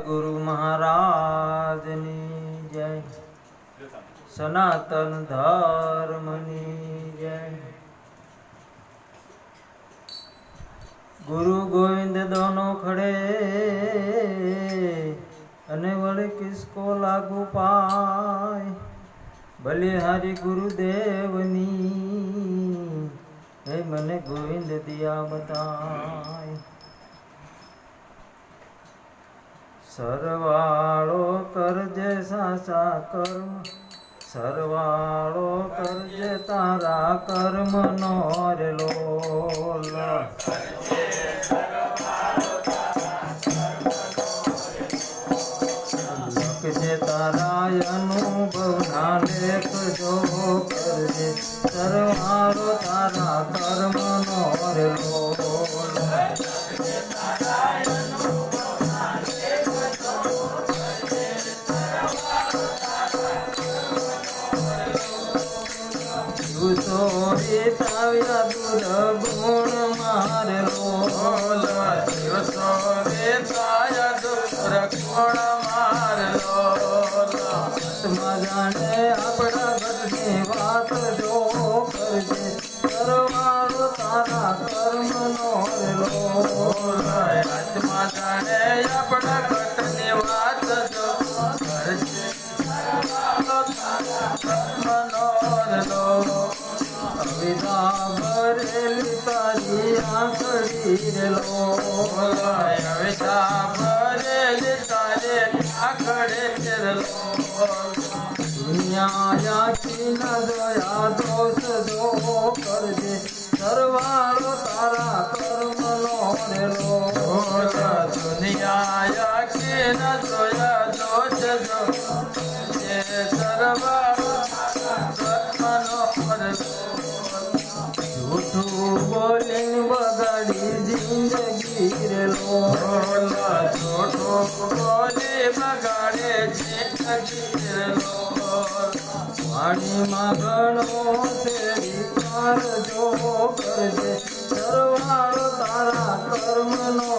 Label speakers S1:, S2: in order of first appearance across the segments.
S1: ગુરુ મહારાજની જય સનાતન ધર્મની જય ગુરુ ગોવિંદ દોનો ખડે અને વળે કિસકો લાગુ પાય બલિહારી ગુરુદેવની હે મને ગોવિંદ દિયા બતાય સરવાળો કરજે સાચા કર્મ, સરવાળો કરજે તારા કર્મ નો રે લોલ લખજે તારા અનુભવ ના લેખ જો કરજે, સરવાળો તારા કર્મ નો રે વિતાવ્યા દુર્ગુણ મારે લોલ
S2: દિવસો દુર્ગુણ મારલો
S1: અવિદા ભરેલી તારી આંખડી લોલ
S2: અવિતા ભરેલી તારે આખડે ફેરલો
S1: દુનિયા યાચી ન દયા દોષ દો કરજે સરવાળો તારા કર્મ નો રે લોલ
S2: દુનિયા યાકી ન જોયા દોષ દો જે સર્વ
S1: વાણીમાં ઘણો છે વિચાર જો કરજે. સરવાળો તારા કર્મ નો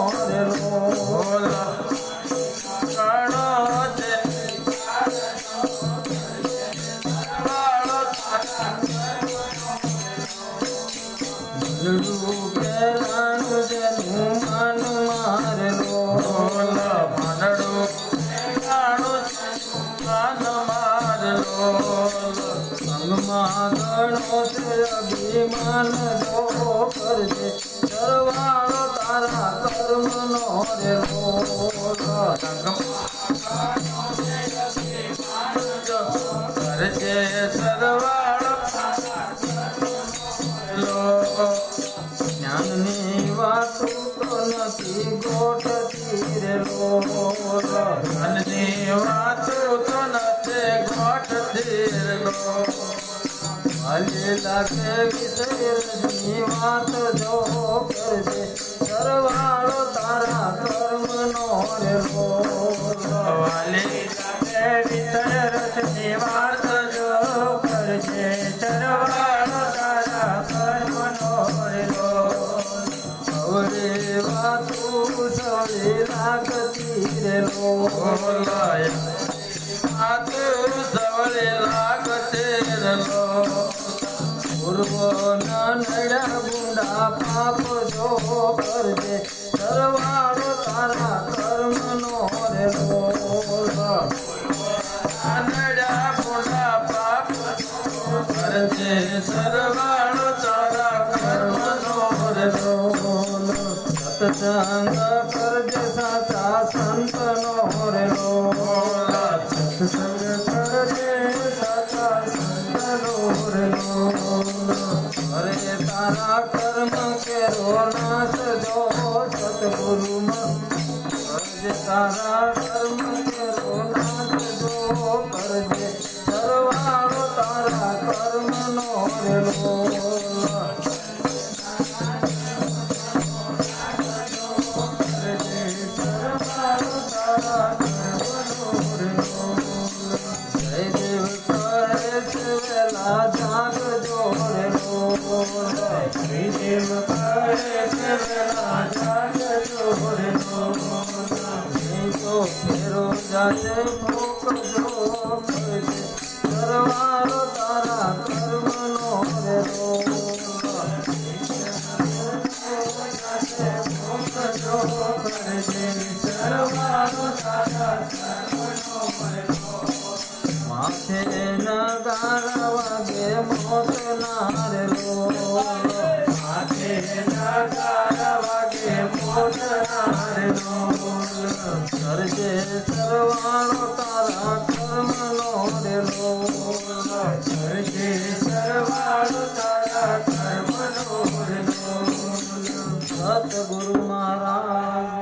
S1: ગણો છે અભિમાન જો કરજે સરવાળો તારા કર્મ નો રે
S2: કરજે
S1: જ્ઞાનની નથી ગોઠતી રે
S2: લો વાતો
S1: હાલી લાગે વિષયની વાત જો કરજે સરવાળો તારા કર્મ નો રે લોલ
S2: વાલી વિતરસની વાત જો કરજે સરવાળો તારા કર્મનો રેલો
S1: હવે વાતું સળી લાગતી રે લોલ પૂર્વના નડા ગુંડા પાપ જો કરજે. સરવાળો તારા કર્મ નો રે
S2: આનડા પુણા પાપ કરજે. સરવાળો તારા કર્મનો રેલો.
S1: સત્સંગ તારા કર્મ કેરો નાશ જો સતગુરુ કરજે તારા જાતે ભોગજો કરજે સરવાળો તારા કર્મનો રે. રોગ માથે નગાર વાગે મોત ના રે લોલ. કરજે સરવાળો તારા કર્મનો રે લોલ. સતગુરુ મહારાજ